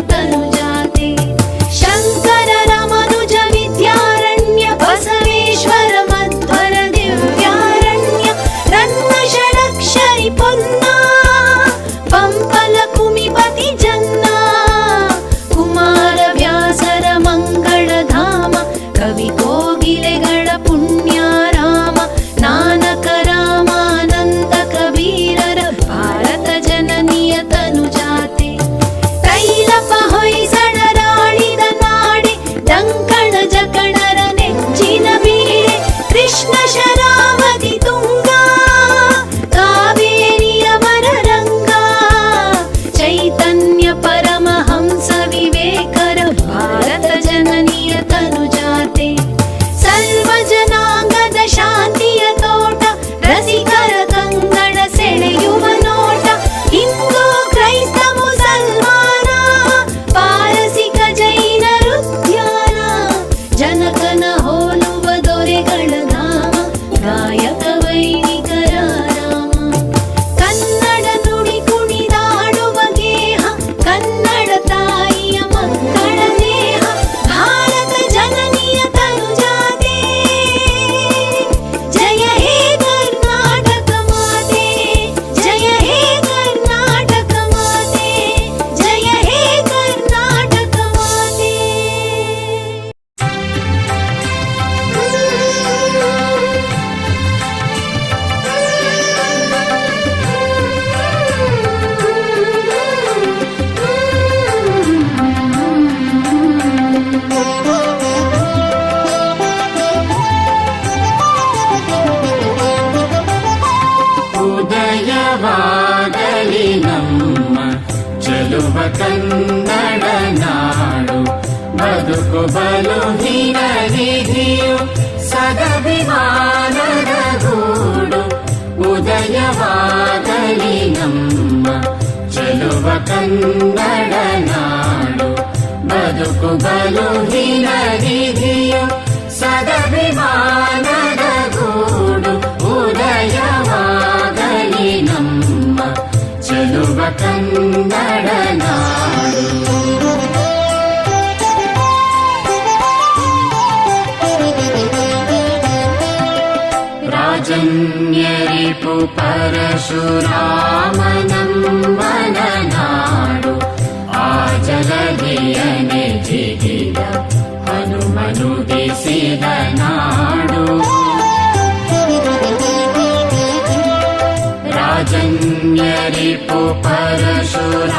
tenía हीननिधियु सदभिमानदगूडु उदयवादलि नम्म चलुव कन्नडनाडु बदुकु बलु हीननिधियु सदभिमानदगूडु उदयवादलि नम्म चलुव कन्नड पु परशुरामदम् मदनाडु आजगि हनुमरु देशे न नाडु। राजन्यपु परशुरामनम्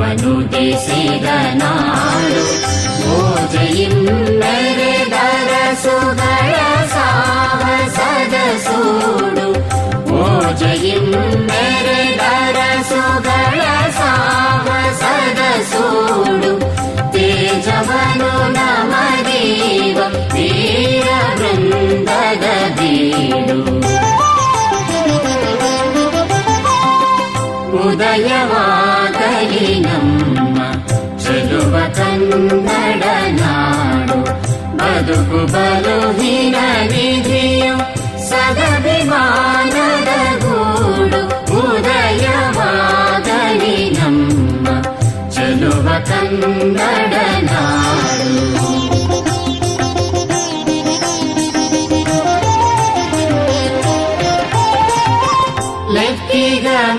ಅನುದಿಸಿದ ನಾಡು ಮೋಜೆಯಿಂದರೆ ದರಸುಗಳ ಸಾವಸದ ಸೋಡು ಮೋಜೆಯಿಂದರೆ ीर वि सददिवाद गुरु पुरयवादीनं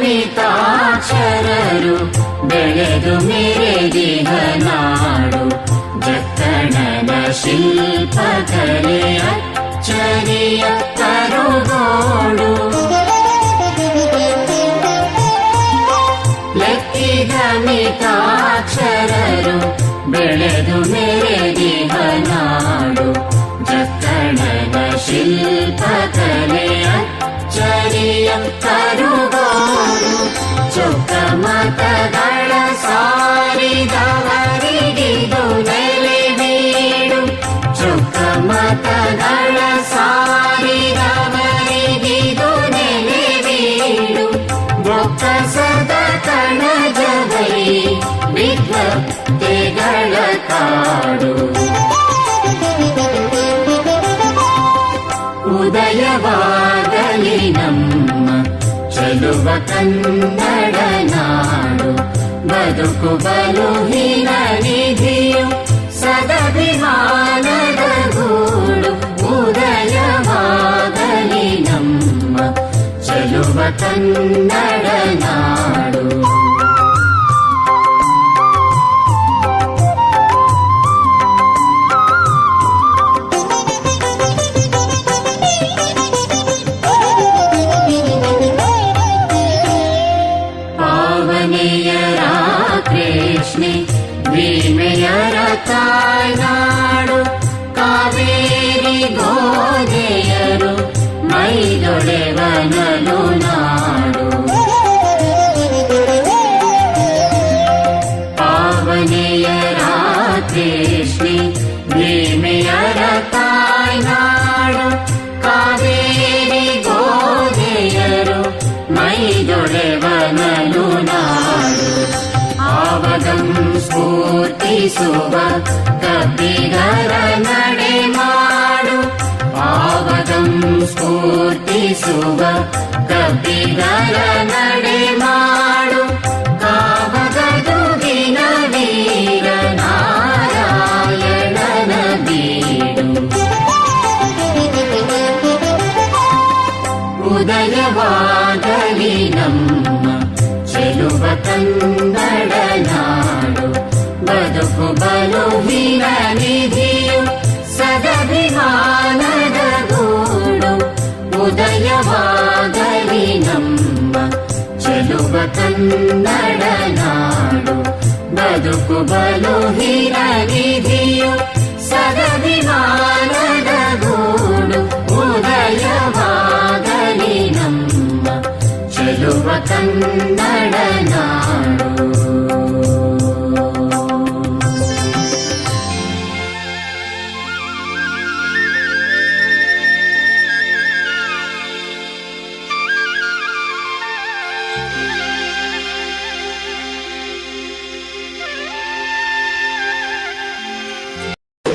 ಮಿತಾಕ್ಷರರು ಬೆಳೆದು ಮೇರೆ ದಿಹನಾಡು दिगनाडु जनवशी ವಿಘ್ನತೆಗಳ ಕಾಡು ಉದಯವಾಗಲಿ ನಮ್ಮ ಚಲುವ ಕನ್ನಡ ನಾಡು ಬದುಕು ಬಲು ನಿಧಿಯು ಸದಭಿಮಾನದ ಗೋ ಉದಯವಾಗಲಿ ನಮ್ಮ ಚೆಲುವ ಕನ್ನಡ ನಾಡು ना पावनयरा दे श्री भे मेयरकायारु मै दोडेव नु ना पावदं स्फूर्ति वा ते ಸ್ಫೂರ್ತಿಸುವ ಕಬ್ಬಿಗರ ನಡೆ ಮಾಡು ಕಾವಗದುಗಿನ ವೀರ ನಾರಾಯಣನ ಬೀಡು ಉದಯವಾಗಲಿ ನಮ್ಮ ಚೆಲುವ ಕನ್ನಡ ಚೆಲುವ ಕನ್ನಡ ನಾಡು ಬದುಕು ಬಲು ಹೀನ ನಿಧಿಯು ಸದಭಿಮಾನದ ಗೂಡು ಉದಯವಾಗಲಿ ನಮ್ಮ ಚೆಲುವ ಕನ್ನಡ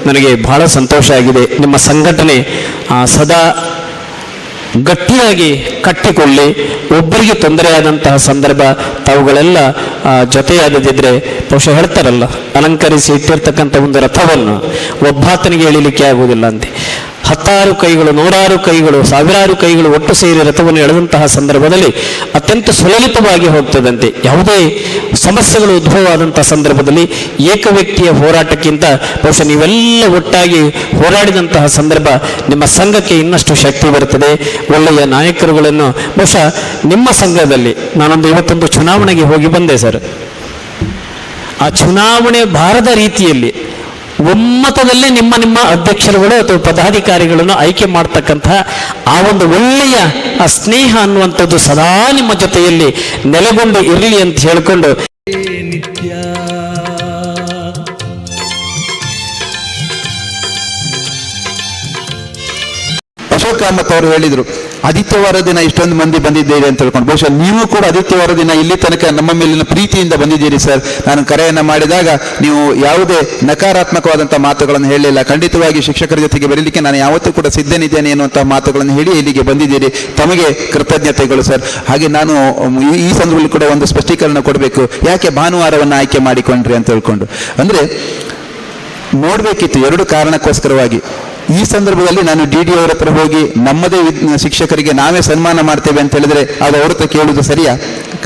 ನನಗೆ ಬಹಳ ಸಂತೋಷ ಆಗಿದೆ. ನಿಮ್ಮ ಸಂಘಟನೆ ಸದಾ ಗಟ್ಟಿಯಾಗಿ ಕಟ್ಟಿಕೊಳ್ಳಿ. ಒಬ್ಬರಿಗೆ ತೊಂದರೆಯಾದಂತಹ ಸಂದರ್ಭ ತಾವುಗಳೆಲ್ಲ ಆ, ಜೊತೆಯಾಗದಿದ್ರೆ ಬಹುಶಃ ಹೇಳ್ತಾರಲ್ಲ ಅಲಂಕರಿಸಿ ಇಟ್ಟಿರ್ತಕ್ಕಂಥ ಒಂದು ರಥವನ್ನು ಒಬ್ಬಾತನಿಗೆ ಎಳಿಲಿಕ್ಕೆ ಆಗುವುದಿಲ್ಲ ಅಂತೆ. ಹತ್ತಾರು ಕೈಗಳು, ನೂರಾರು ಕೈಗಳು, ಸಾವಿರಾರು ಕೈಗಳು ಒಟ್ಟು ಸೇರಿ ರಥವನ್ನು ಎಳೆದಂತಹ ಸಂದರ್ಭದಲ್ಲಿ ಅತ್ಯಂತ ಸುಲಲಿತವಾಗಿ ಹೋಗ್ತದಂತೆ. ಯಾವುದೇ ಸಮಸ್ಯೆಗಳು ಉದ್ಭವವಾದಂತಹ ಸಂದರ್ಭದಲ್ಲಿ ಏಕ ವ್ಯಕ್ತಿಯ ಹೋರಾಟಕ್ಕಿಂತ ಬಹುಶಃ ನೀವೆಲ್ಲ ಒಟ್ಟಾಗಿ ಹೋರಾಡಿದಂತಹ ಸಂದರ್ಭ ನಿಮ್ಮ ಸಂಘಕ್ಕೆ ಇನ್ನಷ್ಟು ಶಕ್ತಿ ಬರುತ್ತದೆ. ಒಳ್ಳೆಯ ನಾಯಕರುಗಳನ್ನು ಬಹುಶಃ ನಿಮ್ಮ ಸಂಘದಲ್ಲಿ, ನಾನೊಂದು ಇವತ್ತೊಂದು ಚುನಾವಣೆಗೆ ಹೋಗಿ ಬಂದೆ ಸರ್. ಆ ಚುನಾವಣೆ ಬಾರದ ರೀತಿಯಲ್ಲಿ ಒಮ್ಮತದಲ್ಲೇ ನಿಮ್ಮ ನಿಮ್ಮ ಅಧ್ಯಕ್ಷರುಗಳು ಅಥವಾ ಪದಾಧಿಕಾರಿಗಳನ್ನು ಆಯ್ಕೆ ಮಾಡ್ತಕ್ಕಂತಹ ಆ ಒಂದು ಒಳ್ಳೆಯ, ಆ ಸ್ನೇಹ ಅನ್ನುವಂಥದ್ದು ಸದಾ ನಿಮ್ಮ ಜೊತೆಯಲ್ಲಿ ನೆಲೆಗೊಂಡು ಇರಲಿ ಅಂತ ಹೇಳಿಕೊಂಡು. ನಿತ್ಯ ಅಶೋಕ್ ಅವರು ಹೇಳಿದ್ರು ಆದಿತ್ಯವಾರ ದಿನ ಇಷ್ಟೊಂದು ಮಂದಿ ಬಂದಿದ್ದೀರಿ ಅಂತ ಹೇಳ್ಕೊಂಡು ಬಹುಶಃ ನೀವು ಕೂಡ ಆದಿತ್ಯವಾರ ದಿನ ಇಲ್ಲಿ ತನಕ ನಮ್ಮ ಮೇಲಿನ ಪ್ರೀತಿಯಿಂದ ಬಂದಿದ್ದೀರಿ ಸರ್. ನಾನು ಕರೆಯನ್ನು ಮಾಡಿದಾಗ ನೀವು ಯಾವುದೇ ನಕಾರಾತ್ಮಕವಾದಂಥ ಮಾತುಗಳನ್ನು ಹೇಳಲಿಲ್ಲ. ಖಂಡಿತವಾಗಿ ಶಿಕ್ಷಕರ ಜೊತೆಗೆ ಬರಲಿಕ್ಕೆ ನಾನು ಯಾವತ್ತೂ ಕೂಡ ಸಿದ್ಧನಿದ್ದೇನೆ ಎನ್ನುವಂತಹ ಮಾತುಗಳನ್ನು ಹೇಳಿ ಇಲ್ಲಿಗೆ ಬಂದಿದ್ದೀರಿ. ತಮಗೆ ಕೃತಜ್ಞತೆಗಳು ಸರ್. ಹಾಗೆ ನಾನು ಈ ಸಂದರ್ಭದಲ್ಲಿ ಕೂಡ ಒಂದು ಸ್ಪಷ್ಟೀಕರಣ ಕೊಡಬೇಕು. ಯಾಕೆ ಭಾನುವಾರವನ್ನು ಆಯ್ಕೆ ಮಾಡಿಕೊಂಡ್ರಿ ಅಂತ ಹೇಳ್ಕೊಂಡು ಅಂದ್ರೆ ನೋಡ್ಬೇಕಿತ್ತು ಎರಡು ಕಾರಣಕ್ಕೋಸ್ಕರವಾಗಿ. ಈ ಸಂದರ್ಭದಲ್ಲಿ ನಾನು ಡಿ ಡಿ ಅವರ ಹತ್ರ ಹೋಗಿ ನಮ್ಮದೇ ಶಿಕ್ಷಕರಿಗೆ ನಾವೇ ಸನ್ಮಾನ ಮಾಡ್ತೇವೆ ಅಂತ ಹೇಳಿದ್ರೆ ಅದು ಅವ್ರ ಹತ್ರ ಕೇಳುವುದು ಸರಿಯಾ?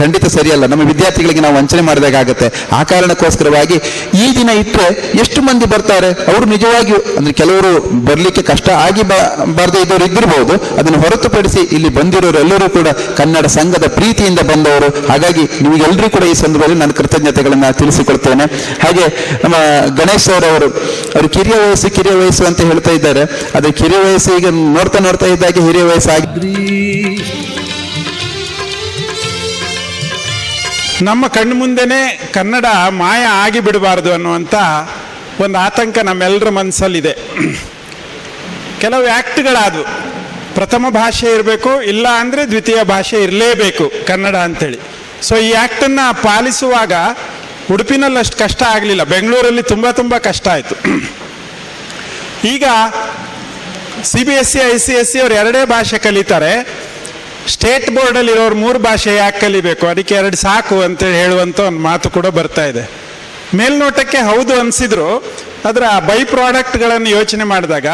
ಖಂಡಿತ ಸರಿಯಲ್ಲ. ನಮ್ಮ ವಿದ್ಯಾರ್ಥಿಗಳಿಗೆ ನಾವು ವಂಚನೆ ಮಾಡಬೇಕಾಗತ್ತೆ ಆ ಕಾರಣಕ್ಕೋಸ್ಕರವಾಗಿ ಈ ದಿನ ಇಟ್ಟರೆ ಎಷ್ಟು ಮಂದಿ ಬರ್ತಾರೆ? ಅವರು ನಿಜವಾಗಿಯೂ, ಅಂದ್ರೆ ಕೆಲವರು ಬರಲಿಕ್ಕೆ ಕಷ್ಟ ಆಗಿ ಬ, ಬಾರದೇ ಇದ್ದವರು ಇದ್ದಿರಬಹುದು ಅದನ್ನು ಹೊರತುಪಡಿಸಿ ಇಲ್ಲಿ ಬಂದಿರೋರು ಎಲ್ಲರೂ ಕೂಡ ಕನ್ನಡ ಸಂಘದ ಪ್ರೀತಿಯಿಂದ ಬಂದವರು. ಹಾಗಾಗಿ ನಿಮಗೆಲ್ಲರೂ ಕೂಡ ಈ ಸಂದರ್ಭದಲ್ಲಿ ನಾನು ಕೃತಜ್ಞತೆಗಳನ್ನು ತಿಳಿಸಿಕೊಳ್ತೇನೆ. ಹಾಗೆ ನಮ್ಮ ಗಣೇಶ್ ಸರ್ ಅವರು ಅವರು ಕಿರಿಯ ವಯಸ್ಸು ಕಿರಿಯ ವಯಸ್ಸು ಅಂತ ಹೇಳ್ತಾ ಇದ್ದಾರೆ. ಅದೇ ಕಿರಿಯ ವಯಸ್ಸು ಈಗ ನೋಡ್ತಾ ನೋಡ್ತಾ ಇದ್ದಾಗೆ ಹಿರಿಯ ವಯಸ್ಸು ನಮ್ಮ ಕಣ್ಣು ಮುಂದೆನೇ ಕನ್ನಡ ಮಾಯ ಆಗಿ ಬಿಡಬಾರ್ದು ಅನ್ನುವಂಥ ಒಂದು ಆತಂಕ ನಮ್ಮೆಲ್ಲರ ಮನಸ್ಸಲ್ಲಿದೆ ಕೆಲವು ಆ್ಯಕ್ಟ್ಗಳಾದವು ಪ್ರಥಮ ಭಾಷೆ ಇರಬೇಕು, ಇಲ್ಲ ಅಂದರೆ ದ್ವಿತೀಯ ಭಾಷೆ ಇರಲೇಬೇಕು ಕನ್ನಡ ಅಂಥೇಳಿ ಸೊ ಈ ಆ್ಯಕ್ಟನ್ನು ಪಾಲಿಸುವಾಗ ಉಡುಪಿನಲ್ಲಿ ಅಷ್ಟು ಕಷ್ಟ ಆಗಲಿಲ್ಲ. ಬೆಂಗಳೂರಲ್ಲಿ ತುಂಬ ತುಂಬ ಕಷ್ಟ ಆಯಿತು. ಈಗ C B S C I C S C ಅವ್ರು ಎರಡೇ ಭಾಷೆ ಕಲಿತಾರೆ. ಸ್ಟೇಟ್ ಬೋರ್ಡಲ್ಲಿ ಇರೋರು ಮೂರು ಭಾಷೆ ಯಾಕೆ ಕಲಿಬೇಕು? ಅದಕ್ಕೆ ಎರಡು ಸಾಕು ಅಂತೇಳಿ ಹೇಳುವಂಥ ಒಂದು ಮಾತು ಕೂಡ ಬರ್ತಾ ಇದೆ. ಮೇಲ್ನೋಟಕ್ಕೆ ಹೌದು ಅನಿಸಿದ್ರು ಅದರ ಬೈ ಪ್ರಾಡಕ್ಟ್ಗಳನ್ನು ಯೋಚನೆ ಮಾಡಿದಾಗ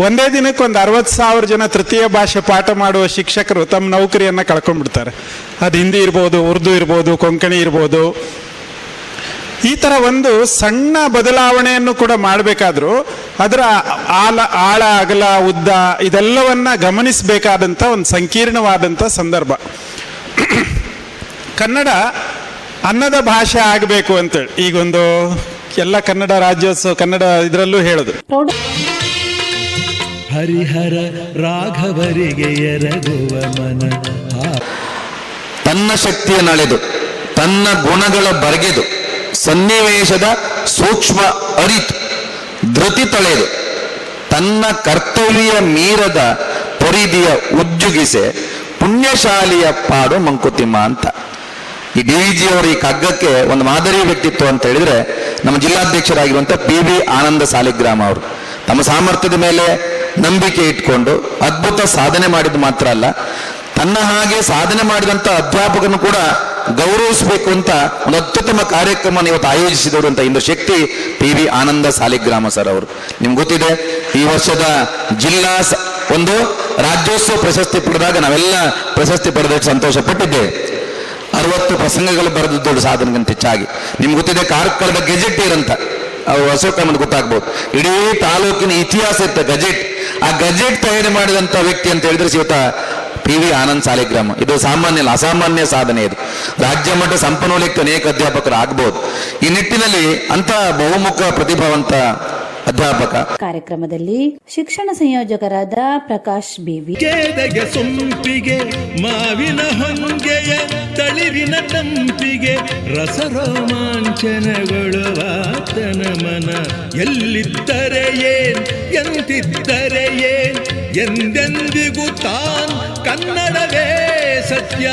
ಒಂದೇ ದಿನಕ್ಕೆ ಒಂದು ಅರವತ್ತು ಸಾವಿರ ಜನ ತೃತೀಯ ಭಾಷೆ ಪಾಠ ಮಾಡುವ ಶಿಕ್ಷಕರು ತಮ್ಮ ನೌಕರಿಯನ್ನು ಕಳ್ಕೊಂಡ್ಬಿಡ್ತಾರೆ. ಅದು ಹಿಂದಿ ಇರ್ಬೋದು, ಉರ್ದು ಇರ್ಬೋದು, ಕೊಂಕಣಿ ಇರ್ಬೋದು ಈ ಥರ ಒಂದು ಸಣ್ಣ ಬದಲಾವಣೆಯನ್ನು ಕೂಡ ಮಾಡಬೇಕಾದ್ರೂ ಅದರ ಆಳ ಆಳ ಅಗಲ ಉದ್ದ ಇದೆಲ್ಲವನ್ನ ಗಮನಿಸಬೇಕಾದಂತ ಒಂದು ಸಂಕೀರ್ಣವಾದಂಥ ಸಂದರ್ಭ. ಕನ್ನಡ ಅನ್ನದ ಭಾಷೆ ಆಗಬೇಕು ಅಂತೇಳಿ. ಈಗೊಂದು ಎಲ್ಲ ಕನ್ನಡ ರಾಜ್ಯೋತ್ಸವ ಕನ್ನಡ ಇದರಲ್ಲೂ ಹೇಳೋದು. ಹರಿಹರ ರಾಘವರಿಗೆ ಎರಗುವ ಮನ. ತನ್ನ ಶಕ್ತಿಯ ನಳೆದು ತನ್ನ ಗುಣಗಳ ಬರಗೆದು ಸನ್ನಿವೇಶದ ಸೂಕ್ಷ್ಮ ಅರಿತು, ಧೃತಿ ತಳೆದು, ತನ್ನ ಕರ್ತವ್ಯ ಮೀರದ ಪರಿಧಿಯ ಉಜ್ಜುಗಿಸೆ ಪುಣ್ಯಶಾಲಿಯ ಪಾಡು ಮಂಕುತಿಮ್ಮ ಅಂತ. ಈ ಡಿ ಜಿ ಅವರ ಈ ಕಗ್ಗಕ್ಕೆ ಒಂದು ಮಾದರಿ ವ್ಯಕ್ತಿತ್ವ ಅಂತ ಹೇಳಿದ್ರೆ ನಮ್ಮ ಜಿಲ್ಲಾಧ್ಯಕ್ಷರಾಗಿರುವಂಥ ಪಿ ವಿ ಆನಂದ ಸಾಲಿಗ್ರಾಮ ಅವರು. ತಮ್ಮ ಸಾಮರ್ಥ್ಯದ ಮೇಲೆ ನಂಬಿಕೆ ಇಟ್ಕೊಂಡು ಅದ್ಭುತ ಸಾಧನೆ ಮಾಡಿದ್ದು ಮಾತ್ರ ಅಲ್ಲ, ತನ್ನ ಹಾಗೆ ಸಾಧನೆ ಮಾಡಿದಂತ ಅಧ್ಯಾಪಕನು ಕೂಡ ಗೌರವಿಸಬೇಕು ಅಂತ ಒಂದು ಅತ್ಯುತ್ತಮ ಕಾರ್ಯಕ್ರಮ ಇವತ್ತು ಆಯೋಜಿಸಿದವರು ಅಂತ ಇಂದು ಶಕ್ತಿ P V Ananda Saligrama sir ಅವರು. ನಿಮ್ಗೆ ಗೊತ್ತಿದೆ, ಈ ವರ್ಷದ ಜಿಲ್ಲಾ ಒಂದು ರಾಜ್ಯೋತ್ಸವ ಪ್ರಶಸ್ತಿ ಪಡೆದಾಗ ನಾವೆಲ್ಲ ಪ್ರಶಸ್ತಿ ಪಡೆದಕ್ಕೆ ಸಂತೋಷ ಪಟ್ಟಿದ್ದೆ ಅರವತ್ತು ಪ್ರಸಂಗಗಳು ಬರೆದ ದೊಡ್ಡ ಸಾಧನೆಗಿಂತ ಹೆಚ್ಚಾಗಿ. ನಿಮ್ಗೆ ಗೊತ್ತಿದೆ, ಕಾರ್ಕಳದ ಗೆಜೆಟ್ ಇರಂತ ಅಶೋಕ ನಮ್ಗೆ ಗೊತ್ತಾಗ್ಬೋದು. ಇಡೀ ತಾಲೂಕಿನ ಇತಿಹಾಸ ಇತ್ತು ಗಜೆಟ್. ಆ ಗಜೆಟ್ ತಯಾರಿ ಮಾಡಿದಂತ ವ್ಯಕ್ತಿ ಅಂತ ಹೇಳಿದ್ರೆ ಶಿವತ ಪಿ ವಿ ಆನಂದ್ ಸಾಲಿಗ್ರಾಮ. ಇದು ಸಾಮಾನ್ಯ ಅಲ್ಲ ಅಸಾಮಾನ್ಯ ಸಾಧನೆ ಇದು. ರಾಜ್ಯ ಮಟ್ಟ ಸಂಪನ್ಮೂಲಕ್ಕೆ ಅನೇಕ ಅಧ್ಯಾಪಕರು ಆಗ್ಬೋದು. ಈ ನಿಟ್ಟಿನಲ್ಲಿ ಅಂತ ಬಹುಮುಖ ಪ್ರತಿಭಾವಂತ ಅಧ್ಯಾಪಕ. ಕಾರ್ಯಕ್ರಮದಲ್ಲಿ ಶಿಕ್ಷಣ ಸಂಯೋಜಕರಾದ ಪ್ರಕಾಶ್ ಬೇವಿ. ಸೊಂಪಿಗೆ ಮಾವಿನ ಹೊಂಗೆಯ ತಳಿರಿನ ತಂಪಿಗೆ ರಸರೋಮಾಂಚನಗೊಳ್ಳುವಾತನ ಮನ ಎಲ್ಲಿದ್ದರೆ ಏನ್ ಎಂತಿದ್ದರೆ ಏನ್ ಎಂದೆಂದಿಗೂ ತಾನ್ ಕನ್ನಡವೇ ಸತ್ಯ